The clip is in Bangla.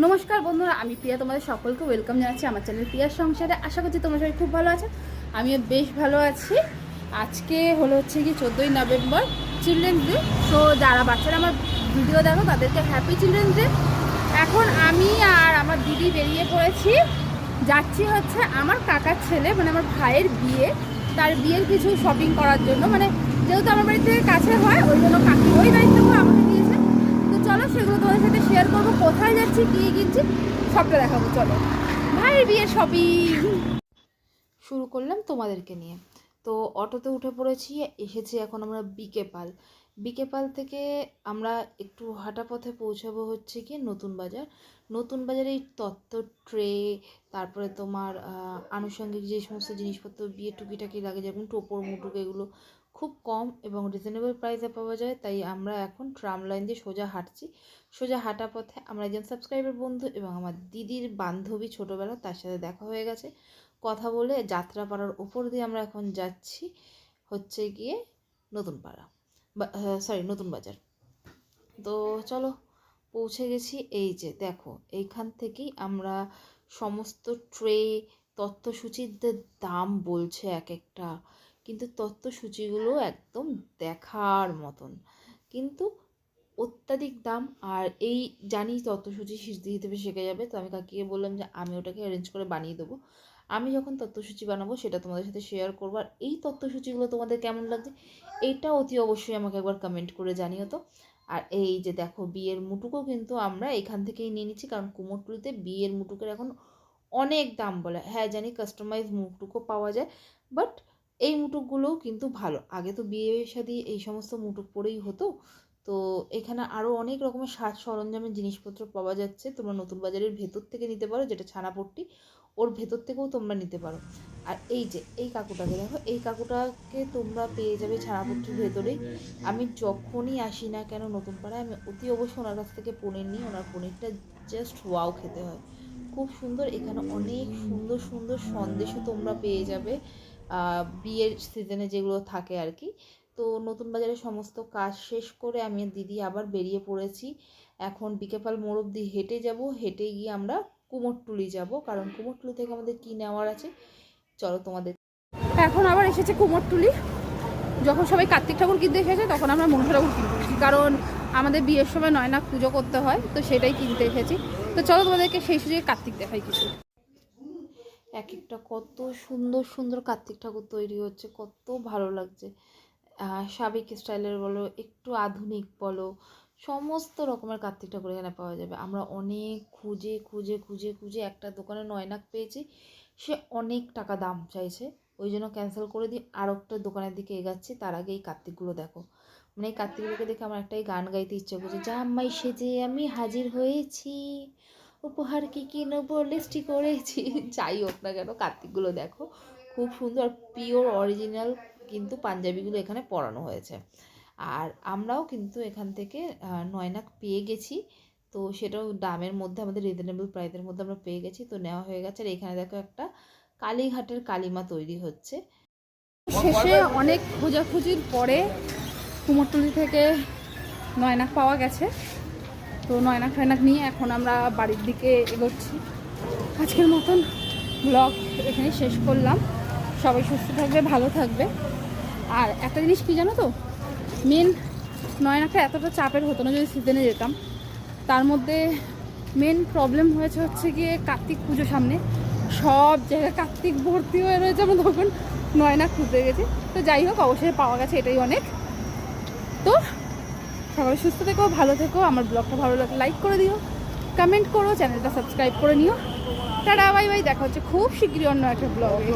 নমস্কার বন্ধুরা, আমি প্রিয়া, তোমাদের সকলকে ওয়েলকাম জানাচ্ছি আমার চ্যানেল প্রিয়ার সংসারে। আশা করছি তোমরা সবাই খুব ভালো আছো, আমিও বেশ ভালো আছি। আজকে হলো হচ্ছে কি চোদ্দোই নভেম্বর চিলড্রেন্স ডে তো যারা বাচ্চারা আমার ভিডিও দেখো, তাদেরকে হ্যাপি চিলড্রেন্স ডে এখন আমি আর আমার দিদি বেরিয়ে পড়েছি। যাচ্ছি হচ্ছে আমার কাকার ছেলে মানে আমার ভাইয়ের বিয়ে। তার বিয়ের কিছু শপিং করার জন্য। মানে যেহেতু আমার বাড়িতে কাছে হয়, ওই জন্য কাকি ওই দায়িত্বগুলো আমাকে দিয়েছে তো চলো, সেগুলো তোমাদের সাথে শেয়ার করব। কোথায় যাচ্ছি, কী কিনছি, সবটা দেখাবো, চলো। ভাইয়ের বিয়ের শপিং শুরু করলাম তোমাদেরকে নিয়ে। তো অটোতে উঠে পড়েছি, এসেছি এখন আমরা বিকে পাল বিকে পাল থেকে আমরা একটু হাঁটা পথে পৌঁছাবো হচ্ছে কি নতুন বাজার। নতুন বাজারে এই তত্ত্ব ট্রে, তারপরে তোমার আনুষঙ্গিক যে সমস্ত জিনিসপত্র বিয়ে টুকিটাকি লাগে যেমন টোপর, মুটুক, এগুলো খুব কম এবং রিজনেবল প্রাইসে পাওয়া যায়, তাই আমরা এখন ট্রাম লাইন দিয়ে সোজা হাঁটছি। সোজা হাঁটা পথে আমরা একজন সাবস্ক্রাইবার বন্ধু এবং আমার দিদির বান্ধবী ছোটোবেলা, তার সাথে দেখা হয়ে গেছে। কথা বলে যাত্রাপাড়ার উপর দিয়ে আমরা এখন যাচ্ছি, হচ্ছে গিয়ে নতুন পাড়া সরি নতুন বাজার। তো চলো, পৌঁছে গেছি এই যে, দেখো, এইখান থেকেই আমরা সমস্ত ট্রে তথ্যসূচিদের দাম বলছে এক একটা। কিন্তু তত্ত্বসূচিগুলো একদম দেখার মতন। কিন্তু অত্যাধিক দাম আর এই জানি তত্ত্বসূচি দিতে শিখে যাবে। তো আমি কাকিকে বললাম যে, আমি ওটাকে অ্যারেঞ্জ করে বানিয়ে দেবো। আমি যখন তথ্যসূচি বানাবো, সেটা তোমাদের সাথে শেয়ার করব। আর এই তত্ত্বসূচিগুলো তোমাদের কেমন লাগছে এইটা অতি অবশ্যই আমাকে একবার কমেন্ট করে জানিও তো। আর এই যে দেখো, বিয়ের মুটুকও কিন্তু আমরা এখান থেকেই নিয়ে নিচ্ছি, কারণ কুমোরটুলিতে বিয়ের মুটুকের এখন অনেক দাম বলে। হ্যাঁ জানি কাস্টমাইজ মুটুকও পাওয়া যায় বাট এই মুটুকগুলোও কিন্তু ভালো। আগে তো বিয়ে শাদি এই সমস্ত মুটুক পরেই হতো। তো এখানে আরও অনেক রকমের সাজ সরঞ্জামের জিনিসপত্র পাওয়া যাচ্ছে। তোমরা নতুন বাজারের ভেতর থেকে নিতে পারো, যেটা ছানাপট্টি, ওর ভেতর থেকেও তোমরা নিতে পারো। আর এই যে, এই কাকুটাকে দেখো, এই কাকুটাকে তোমরা পেয়ে যাবে ছানাপট্টির ভেতরে আমি যখনই আসি না কেন, নতুন পাড়ায় আমি অতি অবশ্যই ওনার কাছ থেকে পনির নিই। ওনার পনিরটা জাস্ট ওয়াও খেতে হয়। খুব সুন্দর, এখানে অনেক সুন্দর সুন্দর সুন্দর সন্দেশও তোমরা পেয়ে যাবে বিয়ের সিজনে যেগুলো থাকে আর কি। তো নতুন বাজারে সমস্ত কাজ শেষ করে আমি দিদি আবার বেরিয়ে পড়েছি। এখন বিকেপাল মোড় অব্দি হেঁটে যাব, হেঁটে গিয়ে আমরা কুমোরটুলি যাব, কারণ কুমোরটুলি থেকে আমাদের কী নেওয়ার আছে, চলো তোমাদের। এখন আবার এসেছে কুমোরটুলি। যখন সবাই কার্তিক ঠাকুর কিনতে এসেছে, তখন আমরা মনসা ঠাকুর কিনতে কারণ আমাদের বিয়ের সময় নয়নাক পুজো করতে হয়, তো সেটাই কিনতে এসেছি। তো চলো তোমাদেরকে সেই সুযোগে কার্তিক দেখাই কিছু। এক একটা কত সুন্দর সুন্দর কার্তিক ঠাকুর তৈরি হচ্ছে, কত ভালো লাগছে। সাবেক স্টাইলের বলো, একটু আধুনিক বলো, সমস্ত রকমের কার্তিক ঠাকুর এখানে পাওয়া যাবে। আমরা অনেক খুঁজে খুঁজে খুঁজে খুঁজে একটা দোকানে নয়নাক পেয়েছি, সে অনেক টাকা দাম চাইছে। ওই জন্য ক্যান্সেল করে দিয়ে আর একটা দোকানের দিকে এগাচ্ছি, তার আগে এই কার্তিকগুলো দেখো। মানে এই কার্তিকগুলোকে দেখে আমার একটাই গান গাইতে ইচ্ছে করছে, জামাই সেজে আমি হাজির হয়েছি। উপহার কি কি নেব লিস্টি করেছি। যাই হোক না কেন, কার্তিকগুলো দেখো, খুব সুন্দর পিওর অরিজিনাল কিন্তু পাঞ্জাবিগুলো এখানে পরানো হয়েছে। আর আমরাও কিন্তু এখান থেকে নয়নাক পেয়ে গেছি। তো সেটাও দামের মধ্যে, আমাদের রিজনেবল প্রাইসের মধ্যে আমরা পেয়ে গেছি। তো নেওয়া হয়ে গেছে। আর এখানে দেখো একটা কালীঘাটের কালিমা তৈরি হচ্ছে। শেষে অনেক খোঁজাখুঁজির পরে কুমোরটুলি থেকে নয়নাক পাওয়া গেছে। তো নয়নাক ফয়নাক নিয়ে এখন আমরা বাড়ির দিকে এগোচ্ছি। আজকের মতন ব্লগ এখানে শেষ করলাম। সবাই সুস্থ থাকবে, ভালো থাকবে। আর একটা জিনিস কি জানো তো? মেন নয়নাকটা এতটা চাপের হতো না যদি সিজনে যেতাম। তার মধ্যে মেন প্রবলেম হয়েছে হচ্ছে গিয়ে কার্তিক পুজো সামনে। সব জায়গায় কার্তিক ভর্তি হয়ে রয়েছে আমরা তখন। নয়না খুঁজতে গেছি। তো যাই হোক অবশ্যই পাওয়া গেছে এটাই অনেক। তো সবাই সুস্থ থেকো, ভালো থেকো। আমার ব্লগটা ভালো লাগে লাইক করে দিও। কমেন্ট করো চ্যানেলটা সাবস্ক্রাইব করে নিও। তারা বাই বাই দেখা হচ্ছে খুব শীঘ্রই অন্য একটা ব্লগে